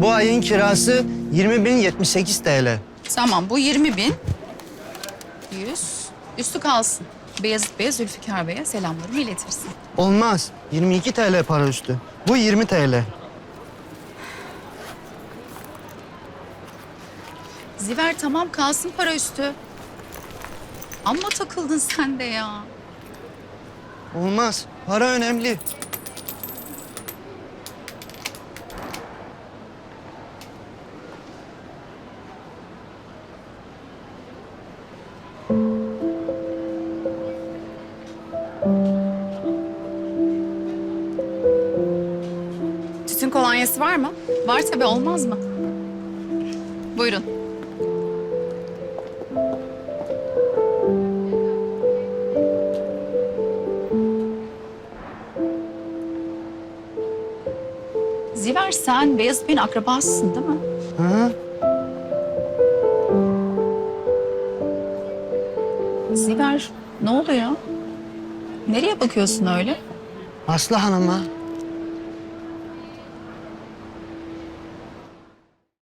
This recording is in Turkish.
Bu ayın kirası 20.078 TL. Tamam bu 20 bin. 100. Üstü kalsın. Beyazıt Bey'e Zülfikar Bey'e selamlarımı iletirsin. Olmaz. 22 TL para üstü. Bu 20 TL. Ziver tamam kalsın para üstü. Amma takıldın sen de ya. Olmaz. Para önemli. Tütün kolonyası var mı? Var tabii olmaz mı? Buyurun. Ziver sen Beyazıt Bey'in akrabasısın değil mi? Hı? Ziver ne oluyor? Nereye bakıyorsun öyle? Aslı Hanım'a